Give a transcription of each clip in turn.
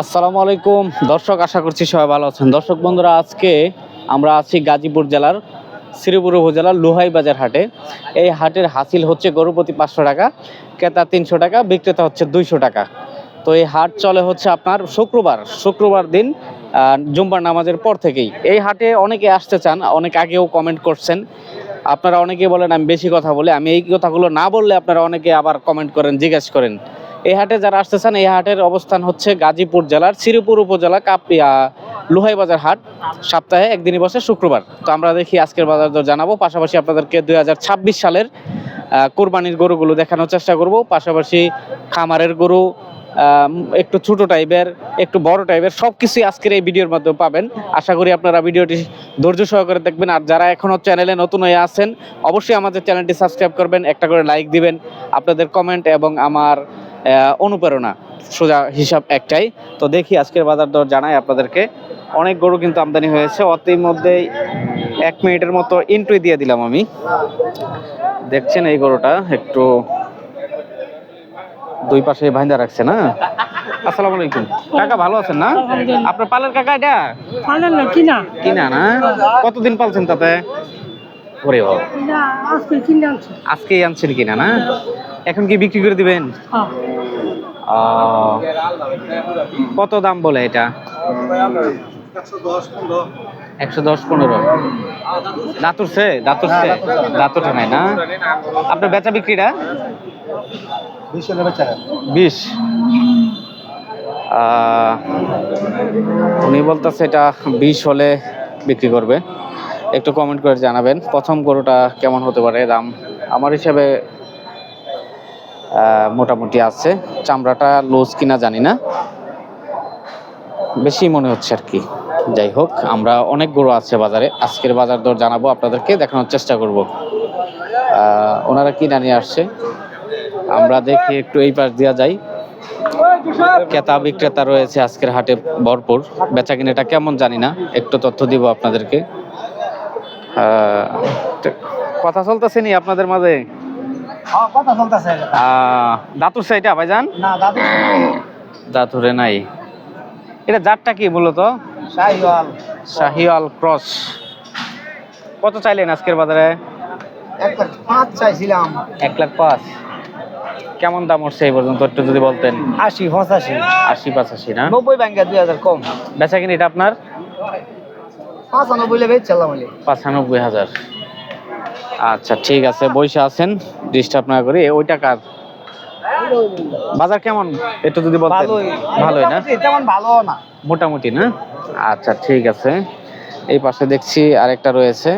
আসসালামু আলাইকুম। দর্শক, আশা করছি সবাই ভালো আছেন। দর্শক বন্ধুরা, আজকে আমরা আছি গাজীপুর জেলার শ্রীপুর উপজেলার লোহাই বাজার হাটে। এই হাটের হাসিল হচ্ছে গরুপতি পাঁচশো টাকা, ক্রেতা তিনশো টাকা, বিক্রেতা হচ্ছে দুইশো টাকা। তো এই হাট চলে হচ্ছে আপনার শুক্রবার। শুক্রবার দিন জুম্বার নামাজের পর থেকেই। এই হাটে অনেকে আসতে চান, অনেক আগেও কমেন্ট করছেন। আপনারা অনেকে বলেন, আমি বেশি কথা বলি। আমি এই কথাগুলো না বললে আপনারা অনেকে আবার কমেন্ট করেন, জিজ্ঞেস করেন। এই হাটে যারা আসতে চান এই হাটের অবস্থান হচ্ছে গাজীপুর জেলার শ্রীপুর উপজেলা কাপিয়া লোহাই বাজার হাট। সপ্তাহে একদিনই বসে শুক্রবার। তো আমরা দেখি আজকের বাজার দর জানাব। পাশাপাশি আপনাদেরকে দুই সালের কোরবানির গরুগুলো দেখানোর চেষ্টা করব। পাশাপাশি খামারের গরু একটু ছোট টাইপের, একটু বড় টাইপের সব কিছুই আজকের এই ভিডিওর মাধ্যমে পাবেন। আশা করি আপনারা ভিডিওটি ধৈর্য সহকারে দেখবেন। আর যারা এখনও চ্যানেলে নতুন হয়ে আছেন, অবশ্যই আমাদের চ্যানেলটি সাবস্ক্রাইব করবেন, একটা করে লাইক দিবেন। আপনাদের কমেন্ট এবং আমার অনুপ্রেরণা সোজা হিসাব একটাই। তো দেখি আজকের বাজার দর জানাই আপনাদেরকে। অনেক গরু কিন্তু আমদানি হয়েছে অতির মধ্যেই এক মিনিটের মতো ইন্টুই দিয়ে দিলাম আমি। দেখছেন এই গরুটা একটু দুই পাশে ভাইন্দা রাখছে না? আসসালামু আলাইকুম। কাকা ভালো আছেন না? আপনার পালের কাকা এটা? পালেন না কিনা? কিনা না? কতদিন পালছেন তাতে? ওরে বাবা আজকে আনছেন কিনা না? এখন কি বিক্রি করে দিবেন? হ্যাঁ। কত দাম বলে এটা? একশো দশ পনেরো। দাঁতুরছে দাঁতুরছে দাঁতুরটা নাই না? আপনার বেচা বিক্রিটা? বিশ উনি বলতেছে এটা বিশ হলে বিক্রি করবে। একটু কমেন্ট করে জানাবেন। প্রথম গরুটা কেমন হতে পারে? দাম আমার হিসাবে মোটামুটি আছে। চামড়াটা লুজ কিনা জানি না। বেশি মনে হচ্ছে আর কি। যাই হোক, আমরা অনেক গরু আছে বাজারে। আজকের বাজার দর জানাব আপনাদেরকে, দেখানোর চেষ্টা করব। ওনারা কিনা নিয়ে আসছে। আমরা দেখি একটু এই পাশ দিয়া যাই। ক্রেতা বিক্রেতা রয়েছে আজকের হাটে ভরপুর। বেচা কিনাটা কেমন জানি না, একটু তথ্য দিব আপনাদেরকে। কথা চলতেছে নি আপনাদের মাঝে? কথা চলতেছে আহ, সাইটা ভাইজান? না দাতুরে নাই। এটা জাতটা কি মূলত শাহিওয়াল। শাহিওয়াল ক্রস। কত চাইলেন আজকের বাজারে? এক লাখ পাঁচ চাইছিলাম। এক লাখ পাঁচ। কেমন দাম উঠছে এই পর্যন্ত একটু যদি বলতেন? আশি পঁচাশি। আশি পাঁচাশি না? নব্বই ব্যাংকে দুই হাজার কম। বেচা কিনি এটা আপনার? পাঁচানব্বই লেবে চালাম পাঁচানব্বই হাজার। আচ্ছা ঠিক আছে বইসা আছেন ডিস্টার্ব না করি। ওই টাকার বাজার কেমন? একটু যদি বলতেন। ভালোই। না? তেমন ভালো না। মোটামুটি না? আচ্ছা ঠিক আছে। এই পাশে দেখছি আরেকটা রয়েছে।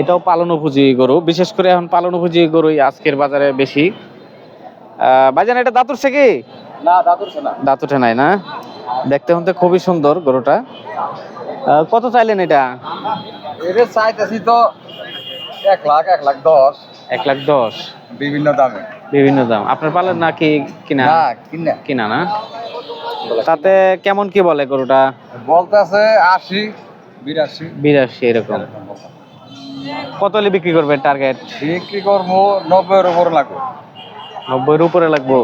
এটাও পালন উপযোগী গরু। বিশেষ করে এখন পালন উপযোগী গরুই আজকের বাজারে বেশি। ভাইজান এটা দাঁতুর কি? না দাদুর না। দাঁতুটে নাই না? দেখতে হতে খুবই সুন্দর গরুটা। কত চাইলেন এটা? এটা চাইতেছি তো এক লাখ এক লাখ দশ। এক লাখ দশ। বিভিন্ন দামে। বিভিন্ন দাম। আপনার পালেন নাকি কিনা? না কিনা। কিনা না? তাতে কেমন কি বলে গরুটা? বলতেছে আশি বিরাশি। বিরাশি এরকম। কত হলে বিক্রি করবেন টার্গেট বিক্রি করব নব্বইয়ের উপরে লাগবে। নব্বইয়ের উপরে লাগবো?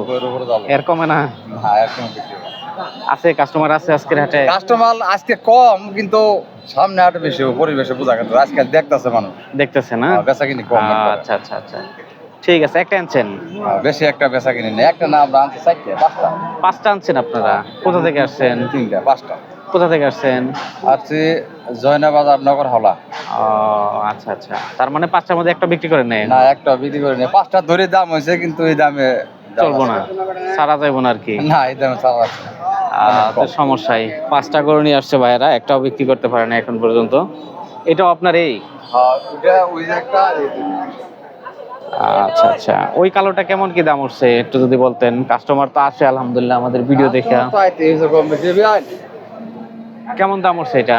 এর কমে না? না এরকম বিক্রি হবে আছে কাস্টমার আছে আজকের হাটে। কাস্টমার আজকে কম কিন্তু সামনে আরও বেশি পরিবেশে বোঝা গেছে আজকে দেখতেছে মানুষ। দেখতেছে না? হ্যাঁ, বেচা কিনি কম আচ্ছা আচ্ছা আচ্ছা। ঠিক আছে একটা আনছেন? হ্যাঁ, বেশি একটা বেচা কিনি নেই একটা না আমরা আনছি চারটে পাঁচটা। পাঁচটা আনছেন আপনারা? কোথা থেকে আসছেন? তিনটা পাঁচটা। কোথা থেকে আসছেন? আসছি জয়নাবাজার নগর হলা। ও আচ্ছা আচ্ছা। তার মানে পাঁচটার মধ্যে একটা বিক্রি করে নেন? না একটা বিক্রি করে নেই। পাঁচটা ধরে দাম হয়েছে কিন্তু এই দাম চলবো না। সারা যাইবো না আর কি। না এই দামে চালা তো সমস্যাই। পাঁচটা গরু নিয়ে আসছে ভাইয়েরা একটাও বিক্রি করতে পারে না এখন পর্যন্ত। এটাও আপনার এই? আচ্ছা আচ্ছা। ওই কালোটা কেমন কি দাম উঠছে একটু যদি বলতেন? কাস্টমার তো আসে আলহামদুলিল্লাহ আমাদের ভিডিও দেখে। কেমন দাম উঠছে এটা?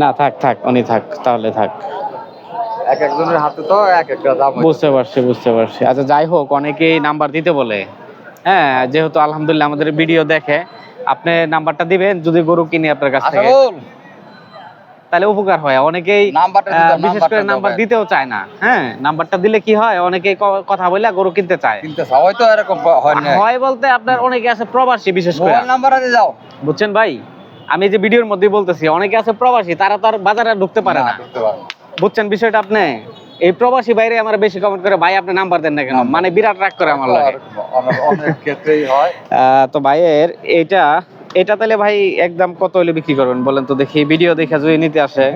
না থাক থাক উনি থাক তাহলে থাক। এক একজনের হাতে তো এক একটা দাম বুঝতে পারছি বুঝতে পারছি। আচ্ছা যাই হোক অনেকেই নাম্বার দিতে বলে। হ্যাঁ যেহেতু আলহামদুলিল্লাহ আমাদের ভিডিও দেখে আপনি নাম্বারটা দিবেন যদি গরু কিনি আপনার কাছ আচ্ছা থেকে। তাহলে উপকার হয়। অনেকেই বিশেষ করে নাম্বার দিতেও চায় না। হ্যাঁ নাম্বারটা দিলে কি হয়? অনেকেই কথা বলে গরু কিনতে চায়। কিন্তু সবাই তো এরকম হয় বলতে আপনার অনেকে আছে প্রবাসী বিশেষ করে। নাম্বার বুঝছেন ভাই? আমি যে ভিডিওর মধ্যে বলতেছি অনেকে আছে প্রবাসী তারা তো আর বাজারে ঢুকতে পারে না। বুঝছেন বিষয়টা আপনি? এই প্রবাসী বাইরে আমার বেশি কমেন্ট করে ভাই আপনি নাম্বার দেন না কেন? মানে বিরাট রাগ করে আমার লাগে। অনেক- অনেক ক্ষেত্রেই হয়। তো ভাইয়ের এটা এটা তাহলে ভাই একদম কত হলে বিক্রি করবেন বলেন তো দেখি। ভিডিও দেখে যদি নিতে আসে।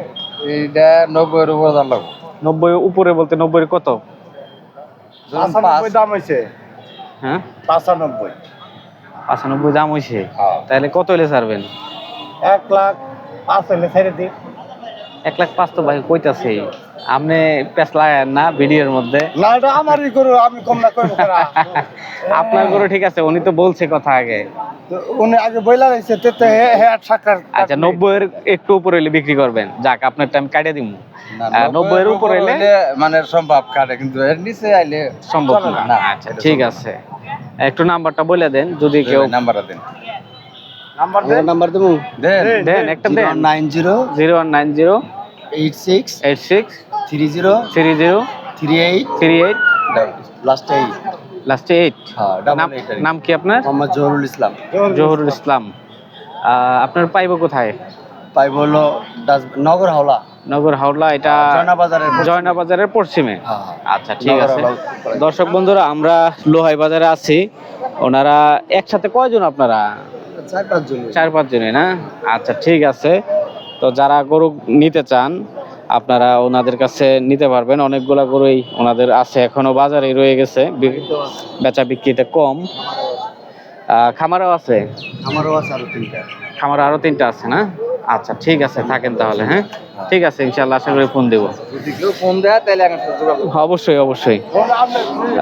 এইটা নব্বই এর উপর দাম লাগবে। নব্বই উপরে বলতে নব্বই কত? দাম হয়েছে হ্যাঁ? পাঁচানব্বই। পঁচানব্বই দাম হয়েছে হ্যাঁ। তাহলে কত হলে ছাড়বেন? এক লাখ পাঁচ হলে ছেড়ে দিই। এক লাখ পাঁচ তো ভাই কইতাছে। আপনি পেস লাগান না ভিডিওর মধ্যে। না এটা আমারই করো আমি কম না করব আপনার গরু ঠিক আছে উনি তো বলছে কথা আগে। উনি আগে বইলা হে আট সাকার আচ্ছা নব্বই এর একটু উপরে হলে বিক্রি করবেন। যাক আপনার টাইম কাটিয়ে আহ, নব্বই এর উপর হইলে মানে সম্ভব কাটে কিন্তু এর নিচে আইলে সম্ভব না। আচ্ছা ঠিক আছে। একটু নাম্বারটা বলে দেন যদি কেউ নাম্বারটা দেন। নাম্বার দে নাম্বার দেবো? দেন। দেন একটা দেন। Nine zero zero one nine zero eight six eight six three zero three zero three eight three eight. Last eight. হ্যাঁ নাম কি। আপনার? মোহাম্মদ জহরুল ইসলাম। জহুরুল ইসলাম। আপনার পাইব কোথায়? পাইব হলো নগর হাওলা। নগর হাওলা এটা জয়না বাজারের পশ্চিমে। জয়না বাজারের পশ্চিমে। হ্যাঁ, আচ্ছা ঠিক আছে। দর্শক বন্ধুরা আমরা লোহাই বাজারে আছি। ওনারা একসাথে কয়জন আপনারা? চার পাঁচ জন না? আচ্ছা ঠিক আছে। তো যারা গরু নিতে চান আপনারা ওনাদের কাছে নিতে পারবেন। অনেকগুলা গরুই ওনাদের আছে এখনও বাজারে রয়ে গেছে। বেচা বিক্রিতে কম। খামারও আছে? আমারও আছে আরও তিনটা। খামার আরও তিনটা আছে না? আচ্ছা ঠিক আছে থাকেন তাহলে হ্যাঁ? ঠিক আছে ইনশাল্লাহ আশা করি ফোন দেবো। ফোন দেয় তাহলে অবশ্যই অবশ্যই।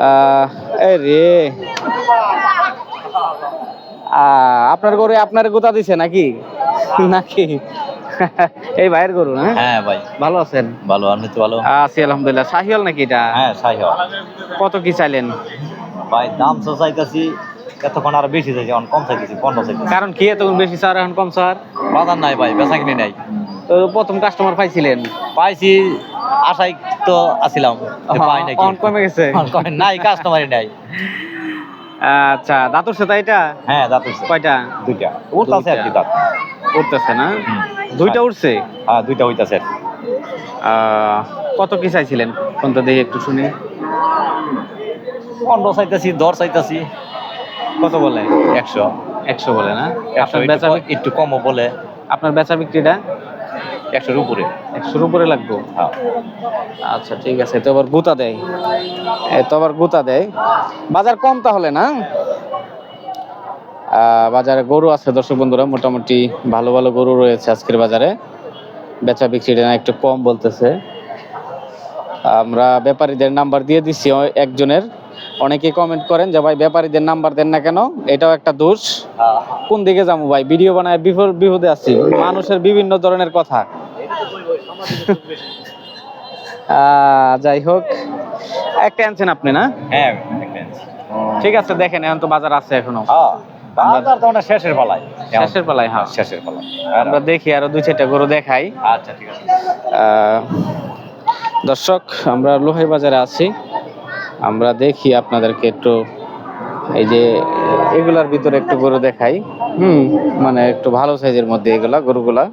আহ, এই রে। আপনার গরু আপনার গোতা দিছে নাকি? নাকি? এই ভাইয়ের গরু না? হ্যাঁ ভাই। ভালো আছেন? ভালো আপনি তো ভালো? আছি আলহামদুলিল্লাহ। শাহিওয়াল নাকি এটা? হ্যাঁ সাই হওয়া কত কি চাইলেন? ভাই দাম তো চাইতেছি এতক্ষণ আর বেশি চাইছি এখন কম চাইতেছি পনেরো চাইতেছি। কারণ কি এত বেশি স্যার এখন কম স্যার বাজার নাই ভাই বেচা কিনে নাই। তো প্রথম কাস্টমার পাইছিলেন? পাইছি আশাই তো আসিলাম যে পাই নাকি। কমে গেছে। নাই কাস্টমারই নাই। আচ্ছা দাঁতর সেটা এটা? হ্যাঁ দাঁত উঠছে কয়টা? দুইটা। উঠতেছে আর কি দাঁত। উঠতেছে না? দুইটা উঠছে? হ্যাঁ দুইটা হইতাছে কত কি চাইছিলেন? কোন তো দেখি একটু শুনি। পনেরো চাইতেছি দর চাইতেছি। কত বলে? একশো। একশো বলে না? একশো আপনার বেচা একটু কমও বলে। আপনার বেচা বিক্রিটা? একশোর উপরে। একশোর উপরে লাগবে? হ্যাঁ। আচ্ছা ঠিক আছে তো আবার গুতা দেয়। তো আবার গুতা দেয়। বাজার কম তাহলে না? বাজারে গরু আছে দর্শক বন্ধুরা মোটামুটি ভালো ভালো গরু রয়েছে আজকের বাজারে। বেচা বিক্রিটা একটু কম বলতেছে। আমরা ব্যাপারীদের নাম্বার দিয়ে দিচ্ছি একজনের। অনেকেই কমেন্ট করেন যে ভাই ব্যাপারীদের নাম্বার দেন না কেন? এটাও একটা দোষ। কোন দিকে যাব ভাই? ভিডিও বানায় বিপদ আছি। মানুষের বিভিন্ন ধরনের কথা। যাই হোক। একটা আনছেন আপনি না? হ্যাঁ ঠিক আছে দেখেন এখন তো বাজার আছে এখনও। বাজার তো শেষের পালায়। শেষের পালায় হ্যাঁ। শেষের পালায়। আমরা দেখি আরও দুই চারটা গরু দেখাই। আচ্ছা ঠিক আছে। আহ, দর্শক আমরা লোহাই বাজারে আছি। আমরা দেখি আপনাদেরকে একটু এই যে এগুলার ভিতরে একটু গরু দেখাই। হুম। মানে একটু ভালো সাইজের মধ্যে এগুলা গরুগুলা।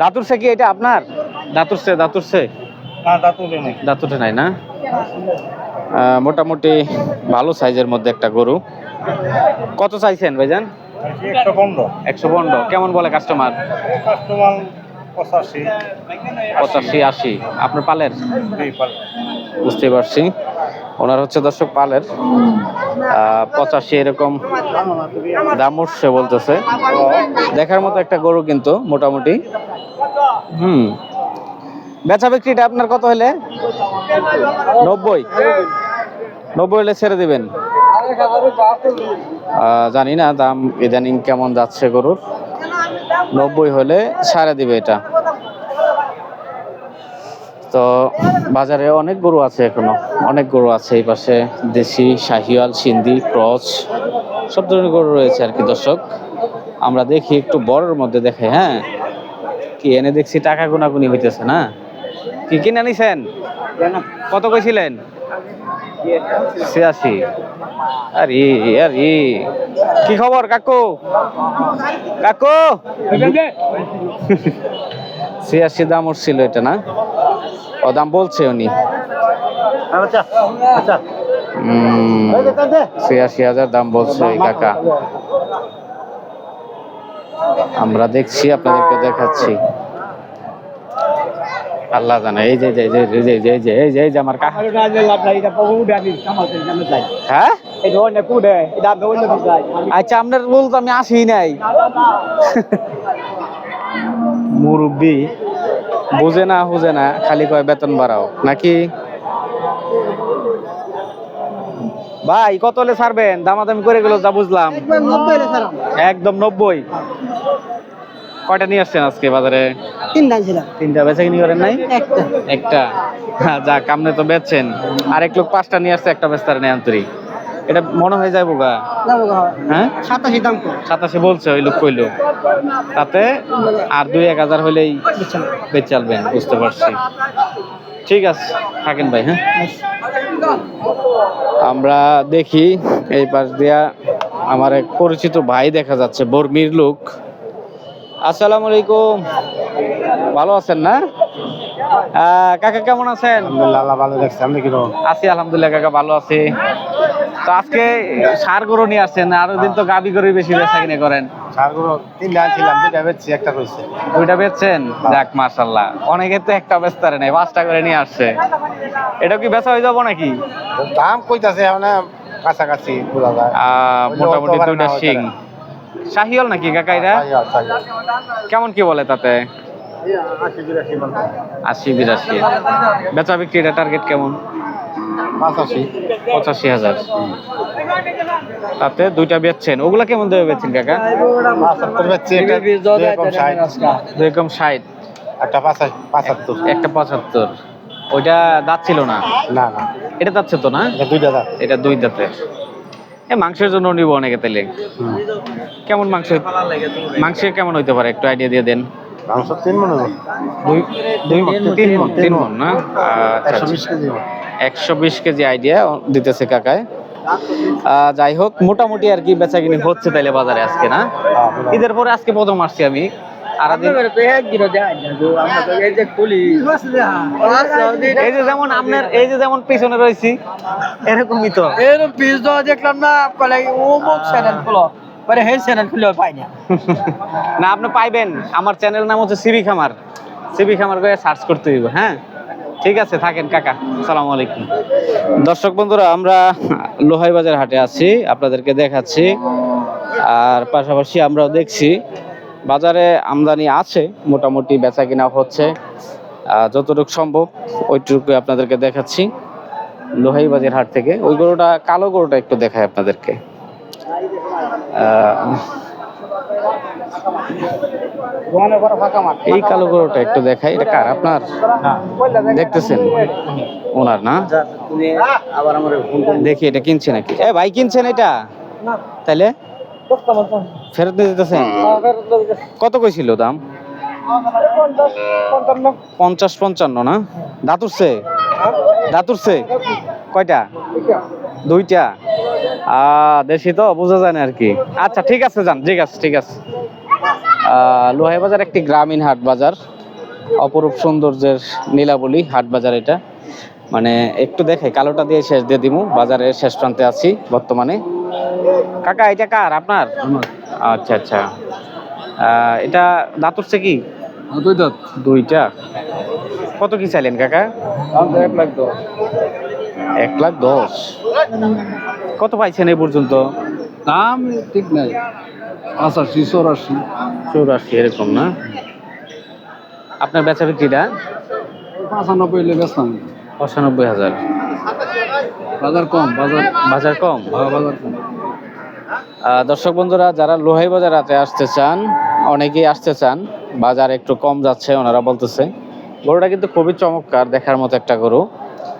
দাতুর সে কি এটা আপনার? দাতুরছে না দাঁতুলে নেই। দাতুটে নাই না? মোটামুটি ভালো সাইজের মধ্যে একটা গরু। কত চাইছেন ভাইজান? একশো পনেরো। একশো পনেরো। কেমন বলে কাস্টমার? কাস্টমার পঁচাশি। আশি। আপনার পালের? বুঝতে পারছি। ওনার হচ্ছে দর্শক পালের। পঁচাশি এরকম দাম উঠছে বলতেছে। দেখার মতো একটা গরু কিন্তু মোটামুটি। হুম। বেচা বিক্রিটা আপনার কত হলে? নব্বই। নব্বই হলে ছেড়ে দিবেন। জানি না দাম ইদানিং কেমন যাচ্ছে গরুর। নব্বই হলে সারা দিবে এটা। তো বাজারে অনেক গরু আছে এখনও। অনেক গরু আছে এই পাশে। দেশি শাহিওয়াল সিন্ধি ক্রস সব ধরনের গরু রয়েছে আর কি দর্শক। আমরা দেখি একটু বড়ের মধ্যে দেখে হ্যাঁ? কি এনে দেখছি টাকা গুনাগুনি হইতেছে না? কি কিনে নিছেন? কত কইছিলেন? ছিয়াশি। আরে আরে। কি খবর, কাকু? কাকু? ছিয়াশি দাম উঠছিল এটা, না? ও দাম বলছে উনি। ছিয়াশি হাজার দাম বলছে কাকা। আমরা দেখছি, আপনাদেরকে দেখাচ্ছি। আল্লাহ জানে। এই যে যে যে যে যে এই যে এই যে আমার কাকা হ্যাঁ? আচ্ছা আপনার বলতো আমি আসি নাই। মুরব্বি বুঝে না বুঝে না খালি কয় বেতন বাড়াও। নাকি? ভাই কত হলে ছাড়বেন? দামাদামি করে গেল যা বুঝলাম। একদম নব্বই। কয়টা নিয়ে আসছেন আজকে বাজারে? তিনটা ছিলাম। তিনটা বেচা কিনি করেন নাই? একটা। একটা। হ্যাঁ, যাক আপনি তো বেচছেন। আরেক লোক পাঁচটা নিয়ে আসছে একটা বেচতার নেই আন্তরিক। এটা মনে হয়ে যায় বোগা। হ্যাঁ। সাতাশি দাম সাতাশে বলছে ওই লোক কইলো। তাতে আর দুই এক হাজার হলেই বেচ চালবেন বুঝতে পারছি। ঠিক আছে থাকেন ভাই হ্যাঁ? আমরা দেখি এই পাশ দিয়া আমার এক পরিচিত ভাই দেখা যাচ্ছে বর্মির লোক। আসসালামু আলাইকুম। ভালো আছেন না? কাকা কেমন আছেন? আল্লাহ ভালো দেখছে। আপনি কীরকম আছি আলহামদুলিল্লাহ কাকা ভালো আছি। তো আজকে সার গরু নিয়ে আসছেন আরও দিন তো গাবি গরু বেশি বেচা কিনে করেন। তিনটা আনছিলাম দুইটা বেচছি একটা কইছে দুইটা বেচছেন? যাক মাশাল্লাহ অনেকে তো একটা বেচতারে নেই পাঁচটা করে নিয়ে আসছে। এটা কি বেচা হয়ে যাব নাকি? দাম কইতাছে মানে কাছাকাছি মোটামুটি দুইটা শিং। শাহিওল নাকি কাকা এরা সাইয়াল, সাইয়াল। কেমন কি বলে তাতে? আশি বিরাশি। বেচা বিক্রিটা টার্গেট কেমন? পঁচাশি। পঁচাশি হাজার। তাতে দুইটা বেচছেন। ওগুলা কেমন দেবে বেচছেন কাকা? দুই কম ষাট। একটা পাঁচা- পঁচাত্তর। একটা পঁচাত্তর। ওইটা দাঁত ছিল না? না না। এটা যাচ্ছে তো না? এটা দুইটা দাম এটা দুই দাঁতের। মাংসের জন্য নিব অনেকে তাইলে। কেমন মাংস? মাংস কেমন হইতে পারে? একটু আইডিয়া দিয়ে দেন। মাংস তিন মনে তিন মন তিন মন না? আচ্ছা একশো বিশ কেজি একশো বিশ কেজি আইডিয়া দিতেছে কাকায়। যাই হোক মোটামুটি আর কি বেচা কিনি হচ্ছে তাইলে বাজারে আজকে না? ঈদের পরে আজকে প্রথম আসছি আমি। এই যে যেমন আপনার এই যে যেমন পিছনে রয়েছি এরকমই তো। এরকম পিস দেখলাম না কলে চ্যানেল খুলো। পরে হেড চ্যানেল খুলে পাই না। না আপনি পাইবেন। আমার চ্যানেল নাম হচ্ছে সিবি খামার। সিবি খামার করে সার্চ করতে হইব হ্যাঁ? ঠিক আছে থাকেন কাকা। আসসালামু আলাইকুম। দর্শক বন্ধুরা আমরা লোহাই বাজার হাটে আছি আপনাদেরকে দেখাচ্ছি। আর পাশাপাশি আমরাও দেখছি বাজারে আমদানি আছে মোটামুটি বেচা কিনা হচ্ছে যতটুকু সম্ভব ওইটুকু আপনাদেরকে দেখাচ্ছি লোহাই বাজার হাট থেকে। ওই গরুটা কালো গরুটা একটু দেখায় আপনাদেরকে। এই কালো গরুটা একটু দেখাই। এটা কার? আপনার? দেখতেছেন? ওনার না? দেখি এটা কিনছে নাকি? এ ভাই কিনছেন এটা? তাইলে? ফেরত দিতেছেন কত কইছিল দাম? পঞ্চাশ পঞ্চান্ন। না? দাঁত উঠছে? দাঁত উঠছে? কয়টা? দুইটা। দেশি তো বোঝা যায় না আর কি। আচ্ছা ঠিক আছে যান ঠিক আছে ঠিক আছে। লোহাই বাজার একটি গ্রামীণ হাট বাজার অপরূপ সৌন্দর্যের নীলাবলি হাট বাজার এটা। মানে একটু দেখাই কালোটা দিয়ে শেষ দিয়ে দিমু। বাজারের শেষ প্রান্তে আছি বর্তমানে। কাকা এটা কার? আপনার? আচ্ছা আচ্ছা। এটা দাঁত উঠছে কি? দুই দাঁত। দুইটা। কত কি চাইলেন কাকা? এক লাখ দশ। এক লাখ দশ। কত পাইছেন এই পর্যন্ত? দাম ঠিক নাই। পঁচাশি চৌরাশি। চৌরাশি এরকম না? আপনার বেচা বিক্রিটা? পঁচানব্বই হলে বেচতাম পঁচানব্বই হাজার। বাজার কম বাজার। বাজার কম? বাজার কম। দর্শক বন্ধুরা যারা লোহাই বাজার রাতে আসতে চান অনেকেই আসতে চান বাজার একটু কম যাচ্ছে ওনারা বলতেছে গরুটা কিন্তু খুবই চমৎকার দেখার মতো একটা গরু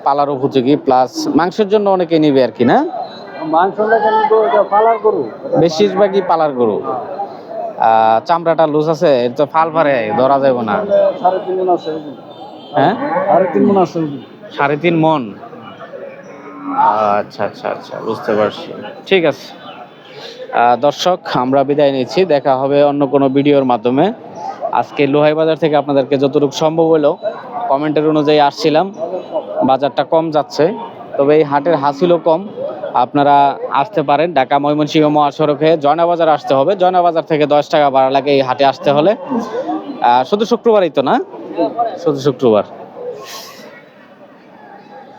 পালার উপযোগী প্লাস মাংসের জন্য অনেকেই নিবে আর কি না? বেশিরভাগই পালার গরু। চামড়াটা লুজ আছে তো ফাল পারে ধরা যাবে না। মন হ্যাঁ? সাড়ে তিন মন। আচ্ছা আচ্ছা আচ্ছা বুঝতে পারছি। ঠিক আছে। দর্শক, আমরা বিদায় নিচ্ছি। দেখা হবে অন্য কোনো ভিডিওর মাধ্যমে। আজকে লোহাই বাজার থেকে আপনাদেরকে যতটুকু সম্ভব হলো, কমেন্টের অনুযায়ী আসছিলাম। বাজারটা কম যাচ্ছে, তবে এই হাটের হাসিলও কম। আপনারা আসতে পারেন ঢাকা ময়মনসিংহ মহাসড়কে। জয়নাবাজার আসতে হবে। জয়নাবাজার থেকে দশ টাকা ভাড়া লাগে এই হাটে আসতে হলে। শুধু শুক্রবারই তো না? শুধু শুক্রবার।